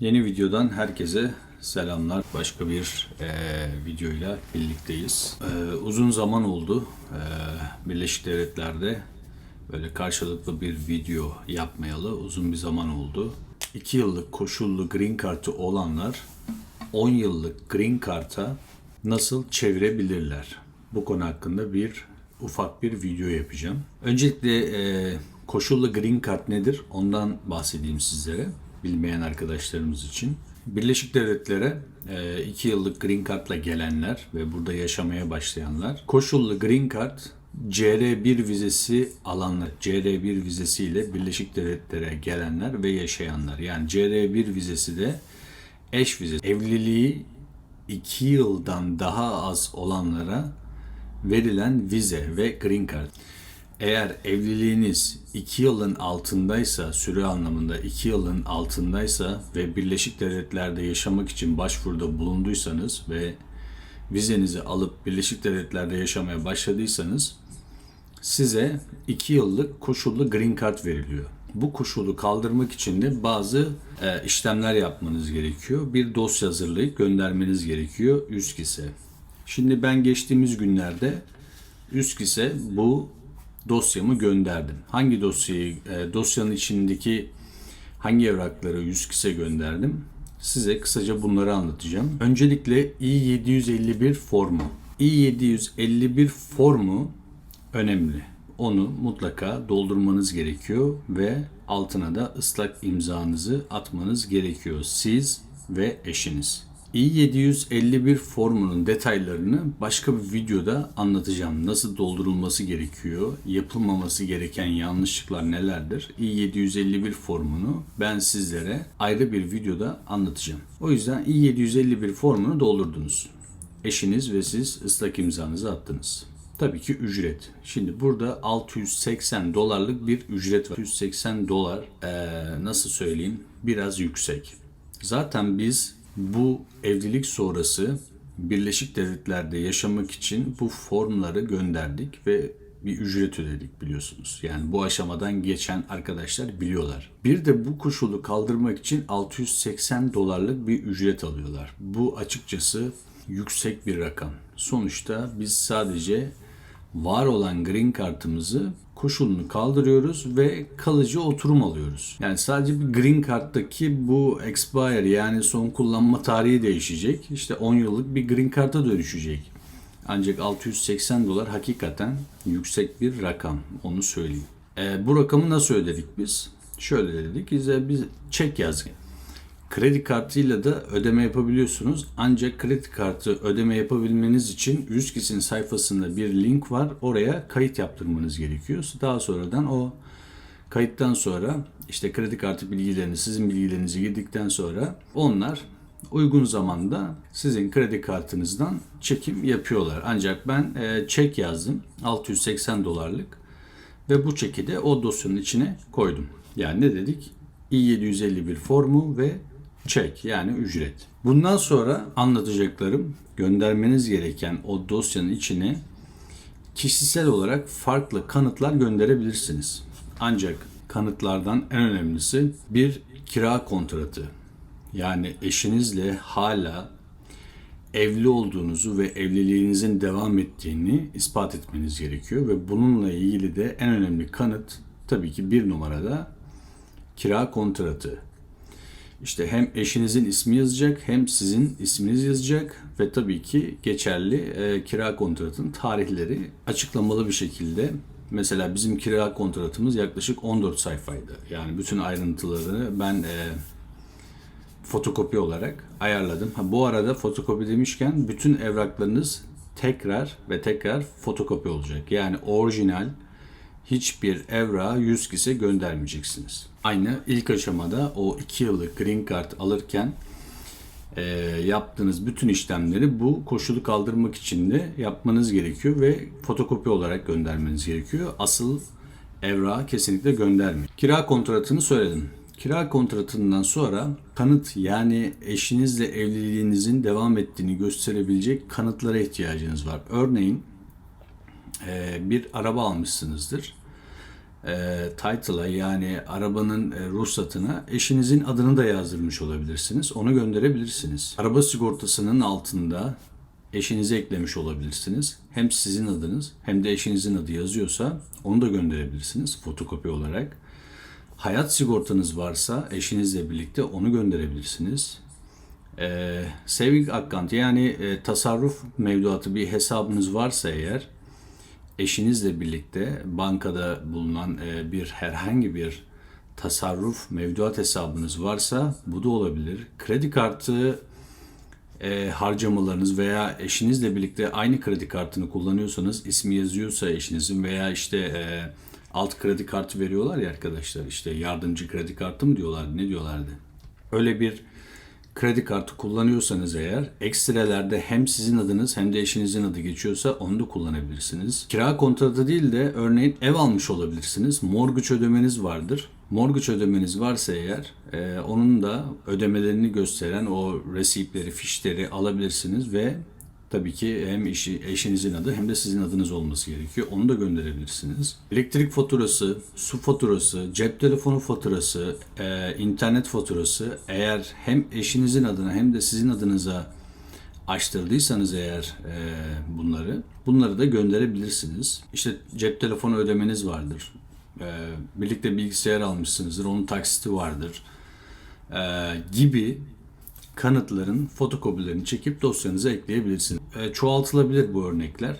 Yeni videodan herkese selamlar. Başka bir e, videoyla birlikteyiz. E, uzun zaman oldu e, Birleşik Devletler'de böyle karşılıklı bir video yapmayalı uzun bir zaman oldu. 2 yıllık koşullu green card'ı olanlar 10 yıllık green card'a nasıl çevirebilirler? Bu konu hakkında bir ufak bir video yapacağım. Öncelikle e, koşullu green card nedir? Ondan bahsedeyim sizlere bilmeyen arkadaşlarımız için. Birleşik Devletlere 2 yıllık green card'la gelenler ve burada yaşamaya başlayanlar koşullu green card CR1 vizesi alanlar, CR1 vizesiyle Birleşik Devletlere gelenler ve yaşayanlar. Yani CR1 vizesi de eş vizesi. Evliliği 2 yıldan daha az olanlara verilen vize ve green card. Eğer evliliğiniz 2 yılın altındaysa, süre anlamında 2 yılın altındaysa ve Birleşik Devletler'de yaşamak için başvuruda bulunduysanız ve vizenizi alıp Birleşik Devletler'de yaşamaya başladıysanız size 2 yıllık koşullu green card veriliyor. Bu koşulu kaldırmak için de bazı e, işlemler yapmanız gerekiyor. Bir dosya hazırlayıp göndermeniz gerekiyor üskise. Şimdi ben geçtiğimiz günlerde üskise bu dosyamı gönderdim. Hangi dosyayı, e, dosyanın içindeki hangi evrakları üskise gönderdim? Size kısaca bunları anlatacağım. Öncelikle I-751 formu. I-751 formu önemli. Onu mutlaka doldurmanız gerekiyor ve altına da ıslak imzanızı atmanız gerekiyor. Siz ve eşiniz. I-751 formunun detaylarını başka bir videoda anlatacağım. Nasıl doldurulması gerekiyor, yapılmaması gereken yanlışlıklar nelerdir? I-751 formunu ben sizlere ayrı bir videoda anlatacağım. O yüzden I-751 formunu doldurdunuz. Eşiniz ve siz ıslak imzanızı attınız. Tabii ki ücret. Şimdi burada 680 dolarlık bir ücret var. 680 dolar ee, nasıl söyleyeyim biraz yüksek. Zaten biz bu evlilik sonrası Birleşik Devletler'de yaşamak için bu formları gönderdik ve bir ücret ödedik biliyorsunuz. Yani bu aşamadan geçen arkadaşlar biliyorlar. Bir de bu koşulu kaldırmak için 680 dolarlık bir ücret alıyorlar. Bu açıkçası yüksek bir rakam. Sonuçta biz sadece var olan green kartımızı koşulunu kaldırıyoruz ve kalıcı oturum alıyoruz. Yani sadece bir green karttaki bu expire yani son kullanma tarihi değişecek. İşte 10 yıllık bir green karta dönüşecek. Ancak 680 dolar hakikaten yüksek bir rakam. Onu söyleyeyim. E, bu rakamı nasıl ödedik biz? Şöyle dedik. Bize biz çek yazdık. Kredi kartıyla da ödeme yapabiliyorsunuz. Ancak kredi kartı ödeme yapabilmeniz için Üskis'in sayfasında bir link var. Oraya kayıt yaptırmanız gerekiyor. Daha sonradan o kayıttan sonra işte kredi kartı bilgilerini, sizin bilgilerinizi girdikten sonra onlar uygun zamanda sizin kredi kartınızdan çekim yapıyorlar. Ancak ben e, çek yazdım 680 dolarlık ve bu çeki de o dosyanın içine koydum. Yani ne dedik? i751 formu ve çek yani ücret. Bundan sonra anlatacaklarım göndermeniz gereken o dosyanın içine kişisel olarak farklı kanıtlar gönderebilirsiniz. Ancak kanıtlardan en önemlisi bir kira kontratı. Yani eşinizle hala evli olduğunuzu ve evliliğinizin devam ettiğini ispat etmeniz gerekiyor ve bununla ilgili de en önemli kanıt tabii ki bir numarada kira kontratı. İşte hem eşinizin ismi yazacak hem sizin isminiz yazacak ve tabii ki geçerli e, kira kontratının tarihleri açıklamalı bir şekilde. Mesela bizim kira kontratımız yaklaşık 14 sayfaydı. Yani bütün ayrıntıları ben e, fotokopi olarak ayarladım. Ha, bu arada fotokopi demişken bütün evraklarınız tekrar ve tekrar fotokopi olacak. Yani orijinal hiçbir evrağı yüz kişi göndermeyeceksiniz. Aynı ilk aşamada o 2 yıllık green card alırken e, yaptığınız bütün işlemleri bu koşulu kaldırmak için de yapmanız gerekiyor ve fotokopi olarak göndermeniz gerekiyor. Asıl evrağı kesinlikle göndermeyin. Kira kontratını söyledim. Kira kontratından sonra kanıt yani eşinizle evliliğinizin devam ettiğini gösterebilecek kanıtlara ihtiyacınız var. Örneğin bir araba almışsınızdır. e, title'a yani arabanın e, ruhsatına eşinizin adını da yazdırmış olabilirsiniz. Onu gönderebilirsiniz. Araba sigortasının altında eşinizi eklemiş olabilirsiniz. Hem sizin adınız hem de eşinizin adı yazıyorsa onu da gönderebilirsiniz fotokopi olarak. Hayat sigortanız varsa eşinizle birlikte onu gönderebilirsiniz. Ee, saving account yani e, tasarruf mevduatı bir hesabınız varsa eğer eşinizle birlikte bankada bulunan e, bir herhangi bir tasarruf mevduat hesabınız varsa bu da olabilir. Kredi kartı e, harcamalarınız veya eşinizle birlikte aynı kredi kartını kullanıyorsanız ismi yazıyorsa eşinizin veya işte e, alt kredi kartı veriyorlar ya arkadaşlar işte yardımcı kredi kartı mı diyorlardı ne diyorlardı? Öyle bir kredi kartı kullanıyorsanız eğer ekstrelerde hem sizin adınız hem de eşinizin adı geçiyorsa onu da kullanabilirsiniz. Kira kontratı değil de örneğin ev almış olabilirsiniz. Mortgage ödemeniz vardır. Mortgage ödemeniz varsa eğer e, onun da ödemelerini gösteren o resipleri, fişleri alabilirsiniz ve tabii ki hem eşi, eşinizin adı hem de sizin adınız olması gerekiyor. Onu da gönderebilirsiniz. Elektrik faturası, su faturası, cep telefonu faturası, e, internet faturası eğer hem eşinizin adına hem de sizin adınıza açtırdıysanız eğer e, bunları, bunları da gönderebilirsiniz. İşte cep telefonu ödemeniz vardır. E, birlikte bilgisayar almışsınızdır, onun taksiti vardır. E, gibi kanıtların fotokopilerini çekip dosyanıza ekleyebilirsiniz. E, çoğaltılabilir bu örnekler.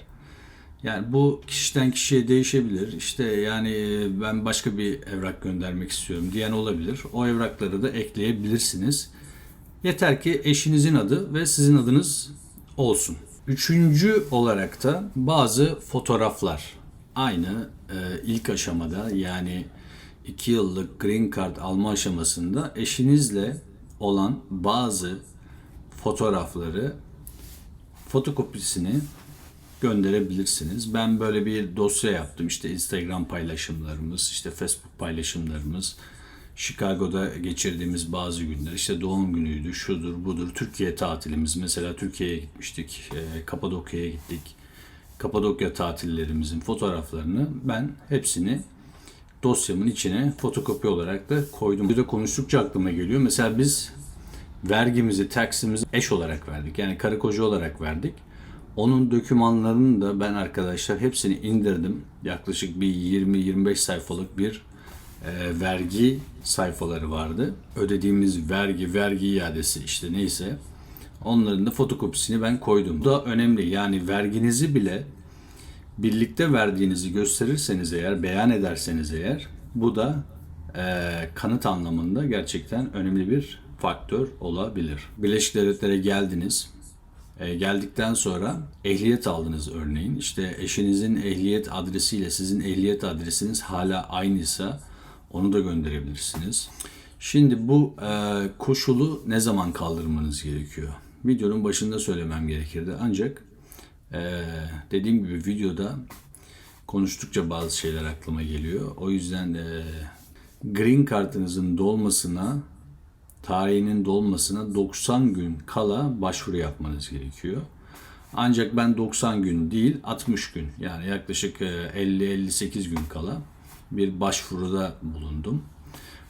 Yani bu kişiden kişiye değişebilir. İşte yani e, ben başka bir evrak göndermek istiyorum diyen olabilir. O evrakları da ekleyebilirsiniz. Yeter ki eşinizin adı ve sizin adınız olsun. Üçüncü olarak da bazı fotoğraflar aynı e, ilk aşamada yani iki yıllık green card alma aşamasında eşinizle olan bazı fotoğrafları fotokopisini gönderebilirsiniz. Ben böyle bir dosya yaptım. İşte Instagram paylaşımlarımız, işte Facebook paylaşımlarımız, Chicago'da geçirdiğimiz bazı günler, işte doğum günüydü, şudur budur, Türkiye tatilimiz. Mesela Türkiye'ye gitmiştik, e, Kapadokya'ya gittik. Kapadokya tatillerimizin fotoğraflarını ben hepsini dosyamın içine fotokopi olarak da koydum. Bir de konuştukça aklıma geliyor. Mesela biz vergimizi, taksimizi eş olarak verdik. Yani karı koca olarak verdik. Onun dokümanlarını da ben arkadaşlar hepsini indirdim. Yaklaşık bir 20-25 sayfalık bir e, vergi sayfaları vardı. Ödediğimiz vergi, vergi iadesi işte neyse. Onların da fotokopisini ben koydum. Bu da önemli. Yani verginizi bile birlikte verdiğinizi gösterirseniz eğer, beyan ederseniz eğer bu da e, kanıt anlamında gerçekten önemli bir faktör olabilir. Birleşik Devletlere geldiniz. E, geldikten sonra ehliyet aldınız örneğin. İşte eşinizin ehliyet adresiyle sizin ehliyet adresiniz hala aynıysa onu da gönderebilirsiniz. Şimdi bu e, koşulu ne zaman kaldırmanız gerekiyor? Videonun başında söylemem gerekirdi. Ancak ee, dediğim gibi videoda konuştukça bazı şeyler aklıma geliyor. O yüzden e, green kartınızın dolmasına, tarihinin dolmasına 90 gün kala başvuru yapmanız gerekiyor. Ancak ben 90 gün değil 60 gün yani yaklaşık 50-58 gün kala bir başvuruda bulundum.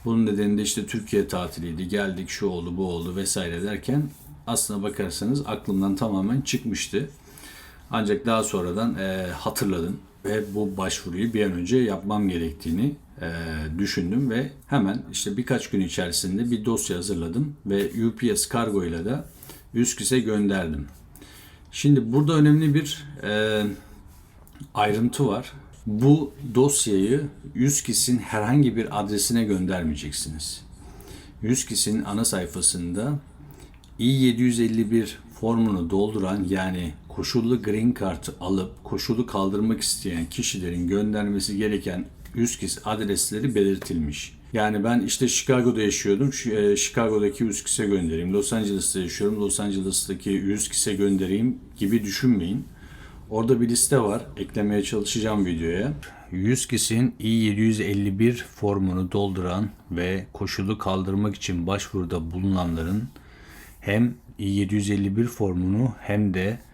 Bunun nedeni de işte Türkiye tatiliydi. Geldik şu oldu bu oldu vesaire derken aslına bakarsanız aklımdan tamamen çıkmıştı. Ancak daha sonradan e, hatırladım ve bu başvuruyu bir an önce yapmam gerektiğini e, düşündüm ve hemen işte birkaç gün içerisinde bir dosya hazırladım ve UPS kargo ile de Üsküs'e gönderdim. Şimdi burada önemli bir e, ayrıntı var. Bu dosyayı Üsküs'in herhangi bir adresine göndermeyeceksiniz. Üsküs'in ana sayfasında I-751 formunu dolduran yani koşullu green card alıp koşulu kaldırmak isteyen kişilerin göndermesi gereken USKİS adresleri belirtilmiş. Yani ben işte Chicago'da yaşıyordum. e, Chicago'daki USKİS'e göndereyim. Los Angeles'ta yaşıyorum. Los Angeles'taki USKİS'e göndereyim gibi düşünmeyin. Orada bir liste var. Eklemeye çalışacağım videoya. USKİS'in I-751 formunu dolduran ve koşulu kaldırmak için başvuruda bulunanların hem I-751 formunu hem de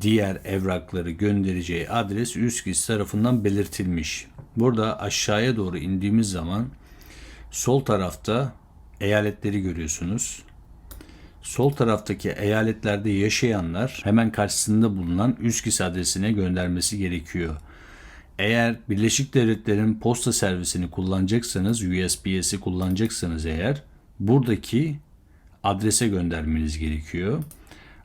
diğer evrakları göndereceği adres USGIS tarafından belirtilmiş. Burada aşağıya doğru indiğimiz zaman sol tarafta eyaletleri görüyorsunuz. Sol taraftaki eyaletlerde yaşayanlar hemen karşısında bulunan USGIS adresine göndermesi gerekiyor. Eğer Birleşik Devletler'in posta servisini kullanacaksanız, USPS'i kullanacaksanız eğer buradaki adrese göndermeniz gerekiyor.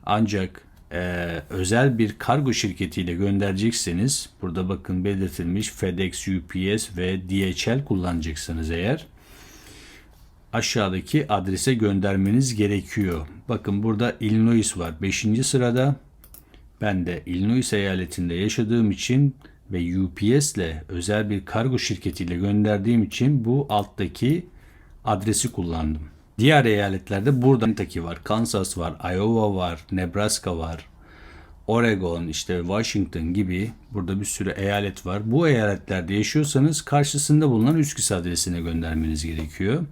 Ancak e, özel bir kargo şirketiyle gönderecekseniz burada bakın belirtilmiş FedEx, UPS ve DHL kullanacaksınız eğer aşağıdaki adrese göndermeniz gerekiyor. Bakın burada Illinois var 5. sırada. Ben de Illinois eyaletinde yaşadığım için ve UPS ile özel bir kargo şirketiyle gönderdiğim için bu alttaki adresi kullandım. Diğer eyaletlerde burada Kentucky var, Kansas var, Iowa var, Nebraska var, Oregon, işte Washington gibi burada bir sürü eyalet var. Bu eyaletlerde yaşıyorsanız karşısında bulunan USGIS adresine göndermeniz gerekiyor.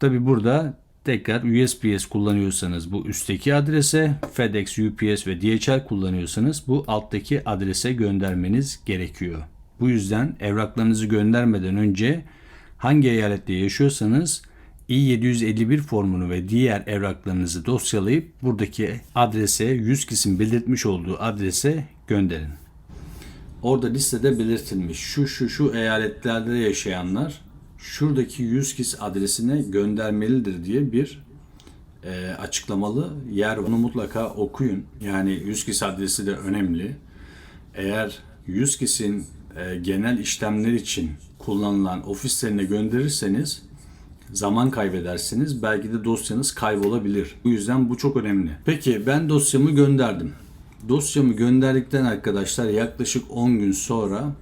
Tabi burada tekrar USPS kullanıyorsanız bu üstteki adrese, FedEx, UPS ve DHL kullanıyorsanız bu alttaki adrese göndermeniz gerekiyor. Bu yüzden evraklarınızı göndermeden önce hangi eyalette yaşıyorsanız I-751 formunu ve diğer evraklarınızı dosyalayıp buradaki adrese 100 kişinin belirtmiş olduğu adrese gönderin. Orada listede belirtilmiş şu şu şu eyaletlerde yaşayanlar şuradaki 100 kişi adresine göndermelidir diye bir e, açıklamalı yer. Bunu mutlaka okuyun. Yani 100 kişi adresi de önemli. Eğer 100 kişinin e, genel işlemler için kullanılan ofislerine gönderirseniz zaman kaybedersiniz. Belki de dosyanız kaybolabilir. Bu yüzden bu çok önemli. Peki ben dosyamı gönderdim. Dosyamı gönderdikten arkadaşlar yaklaşık 10 gün sonra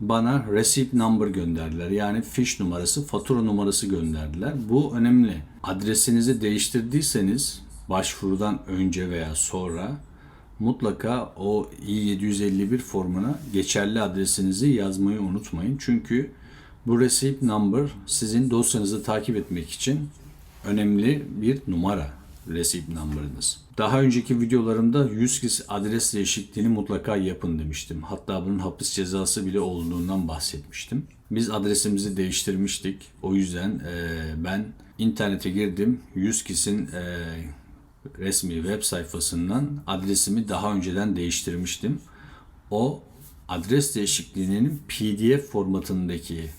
bana receipt number gönderdiler. Yani fiş numarası, fatura numarası gönderdiler. Bu önemli. Adresinizi değiştirdiyseniz başvurudan önce veya sonra mutlaka o i751 formuna geçerli adresinizi yazmayı unutmayın. Çünkü bu receipt number sizin dosyanızı takip etmek için önemli bir numara receipt number'ınız. Daha önceki videolarımda 100 kişi adres değişikliğini mutlaka yapın demiştim. Hatta bunun hapis cezası bile olduğundan bahsetmiştim. Biz adresimizi değiştirmiştik. O yüzden e, ben internete girdim. 100 kişinin e, resmi web sayfasından adresimi daha önceden değiştirmiştim. O adres değişikliğinin PDF formatındaki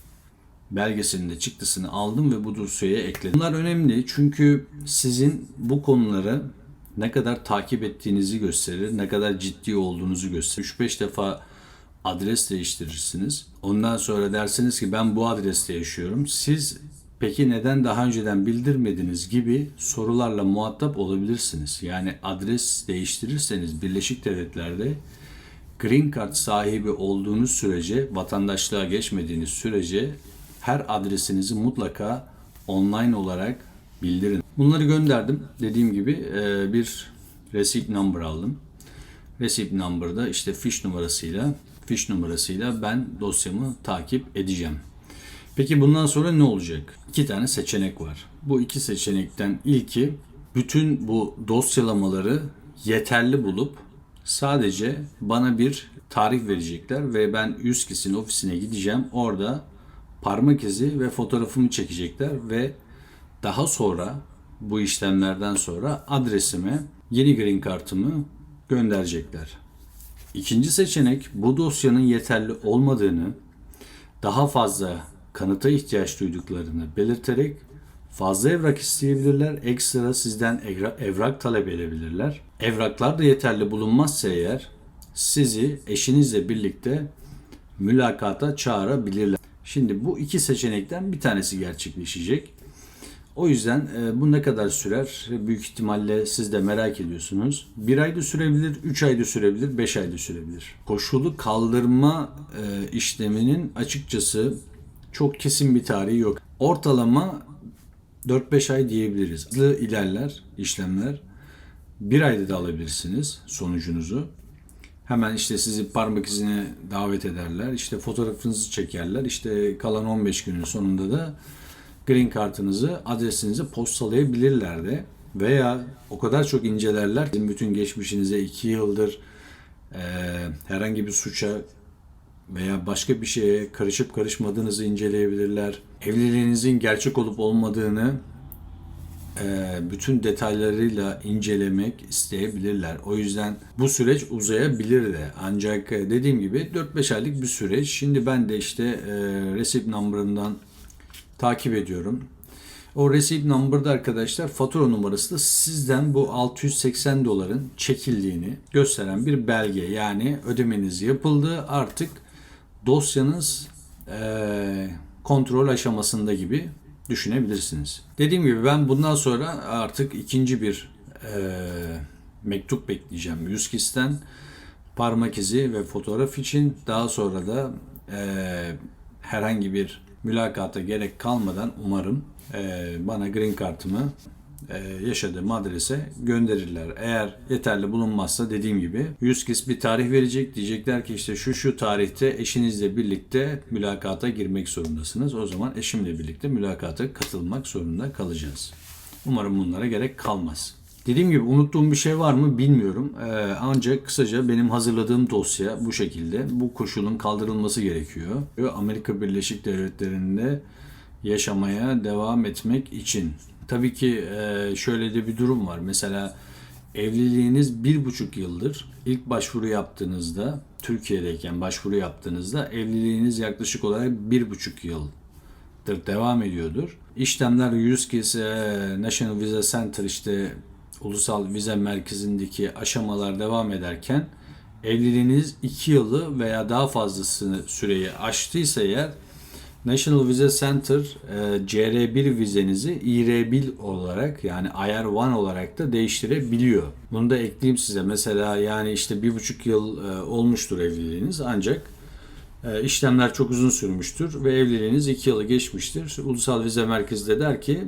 belgesinin de çıktısını aldım ve bu dosyaya ekledim. Bunlar önemli çünkü sizin bu konuları ne kadar takip ettiğinizi gösterir, ne kadar ciddi olduğunuzu gösterir. 3-5 defa adres değiştirirsiniz. Ondan sonra dersiniz ki ben bu adreste yaşıyorum. Siz peki neden daha önceden bildirmediniz gibi sorularla muhatap olabilirsiniz. Yani adres değiştirirseniz Birleşik Devletler'de Green Card sahibi olduğunuz sürece, vatandaşlığa geçmediğiniz sürece her adresinizi mutlaka online olarak bildirin. Bunları gönderdim. Dediğim gibi e, bir receipt number aldım. Receipt number'da işte fiş numarasıyla fiş numarasıyla ben dosyamı takip edeceğim. Peki bundan sonra ne olacak? İki tane seçenek var. Bu iki seçenekten ilki bütün bu dosyalamaları yeterli bulup sadece bana bir tarih verecekler ve ben USKİS'in ofisine gideceğim. Orada parmak izi ve fotoğrafımı çekecekler ve daha sonra bu işlemlerden sonra adresime yeni green kartımı gönderecekler. İkinci seçenek bu dosyanın yeterli olmadığını, daha fazla kanıta ihtiyaç duyduklarını belirterek fazla evrak isteyebilirler. Ekstra sizden evrak talep edebilirler. Evraklar da yeterli bulunmazsa eğer sizi eşinizle birlikte mülakata çağırabilirler. Şimdi bu iki seçenekten bir tanesi gerçekleşecek. O yüzden e, bu ne kadar sürer? Büyük ihtimalle siz de merak ediyorsunuz. Bir ayda sürebilir, üç ayda sürebilir, beş ayda sürebilir. Koşulu kaldırma e, işleminin açıkçası çok kesin bir tarihi yok. Ortalama 4-5 ay diyebiliriz. Hızlı ilerler işlemler. Bir ayda da alabilirsiniz sonucunuzu. Hemen işte sizi parmak izine davet ederler. İşte fotoğrafınızı çekerler. İşte kalan 15 günün sonunda da green kartınızı, adresinizi postalayabilirler de. veya o kadar çok incelerler ki bütün geçmişinize iki yıldır e, herhangi bir suça veya başka bir şeye karışıp karışmadığınızı inceleyebilirler. Evliliğinizin gerçek olup olmadığını bütün detaylarıyla incelemek isteyebilirler. O yüzden bu süreç uzayabilir de. Ancak e, dediğim gibi 4-5 aylık bir süreç. Şimdi ben de işte e, receipt number'ından takip ediyorum. O receipt number'da arkadaşlar fatura numarası da sizden bu 680 doların çekildiğini gösteren bir belge. Yani ödemeniz yapıldı artık dosyanız eee, kontrol aşamasında gibi düşünebilirsiniz. Dediğim gibi ben bundan sonra artık ikinci bir eee, mektup bekleyeceğim Yuskis'ten parmak izi ve fotoğraf için daha sonra da eee, herhangi bir mülakata gerek kalmadan umarım eee, bana green kartımı yaşadığım adrese gönderirler. Eğer yeterli bulunmazsa dediğim gibi Yuskis bir tarih verecek. Diyecekler ki işte şu şu tarihte eşinizle birlikte mülakata girmek zorundasınız. O zaman eşimle birlikte mülakata katılmak zorunda kalacağız. Umarım bunlara gerek kalmaz. Dediğim gibi unuttuğum bir şey var mı bilmiyorum. Ee, ancak kısaca benim hazırladığım dosya bu şekilde. Bu koşulun kaldırılması gerekiyor. Amerika Birleşik Devletleri'nde yaşamaya devam etmek için. Tabii ki e, şöyle de bir durum var. Mesela evliliğiniz bir buçuk yıldır ilk başvuru yaptığınızda Türkiye'deyken başvuru yaptığınızda evliliğiniz yaklaşık olarak bir buçuk yıl yıldır devam ediyordur. İşlemler USKIS e, National Visa Center işte ulusal vize merkezindeki aşamalar devam ederken evliliğiniz 2 yılı veya daha fazlasını süreyi aştıysa eğer National Visa Center e, CR1 vizenizi IR1 olarak yani IR1 olarak da değiştirebiliyor. Bunu da ekleyeyim size. Mesela yani işte bir buçuk yıl e, olmuştur evliliğiniz ancak e, işlemler çok uzun sürmüştür ve evliliğiniz 2 yılı geçmiştir. Ulusal Vize Merkezi de der ki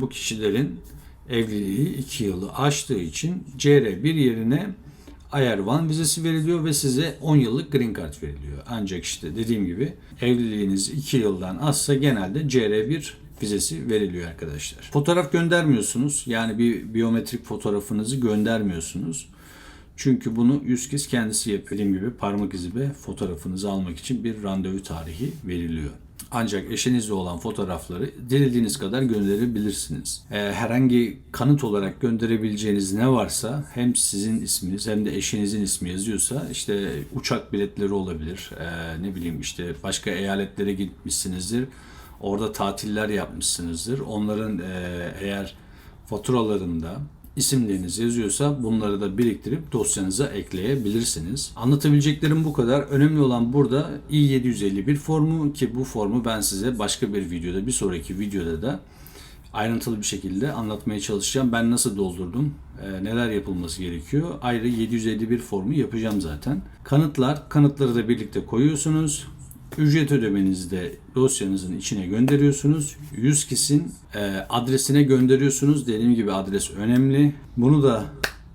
bu kişilerin evliliği 2 yılı aştığı için CR1 yerine IR1 vizesi veriliyor ve size 10 yıllık green card veriliyor. Ancak işte dediğim gibi evliliğiniz 2 yıldan azsa genelde CR1 vizesi veriliyor arkadaşlar. Fotoğraf göndermiyorsunuz. Yani bir biyometrik fotoğrafınızı göndermiyorsunuz. Çünkü bunu yüz kez kendisi yapıyor. Dediğim gibi parmak izi ve fotoğrafınızı almak için bir randevu tarihi veriliyor. Ancak eşinizle olan fotoğrafları dilediğiniz kadar gönderebilirsiniz. Ee, herhangi kanıt olarak gönderebileceğiniz ne varsa hem sizin isminiz hem de eşinizin ismi yazıyorsa işte uçak biletleri olabilir. Ee, ne bileyim işte başka eyaletlere gitmişsinizdir. Orada tatiller yapmışsınızdır. Onların e, eğer faturalarında isimleriniz yazıyorsa bunları da biriktirip dosyanıza ekleyebilirsiniz. Anlatabileceklerim bu kadar. Önemli olan burada i751 formu ki bu formu ben size başka bir videoda, bir sonraki videoda da ayrıntılı bir şekilde anlatmaya çalışacağım. Ben nasıl doldurdum, e, neler yapılması gerekiyor. Ayrı 751 formu yapacağım zaten. Kanıtlar, kanıtları da birlikte koyuyorsunuz. Ücret ödemenizi de dosyanızın içine gönderiyorsunuz. 100 kişinin e, adresine gönderiyorsunuz. Dediğim gibi adres önemli. Bunu da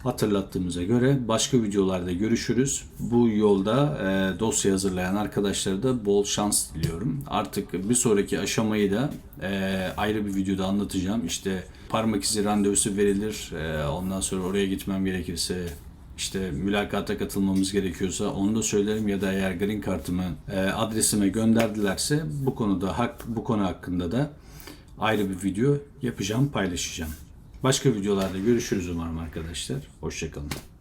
hatırlattığımıza göre başka videolarda görüşürüz. Bu yolda e, dosya hazırlayan arkadaşlara da bol şans diliyorum. Artık bir sonraki aşamayı da e, ayrı bir videoda anlatacağım. İşte parmak izi randevusu verilir. E, ondan sonra oraya gitmem gerekirse işte mülakata katılmamız gerekiyorsa onu da söylerim ya da eğer green kartımı e, adresime gönderdilerse bu konuda hak bu konu hakkında da ayrı bir video yapacağım, paylaşacağım. Başka videolarda görüşürüz umarım arkadaşlar. Hoşçakalın.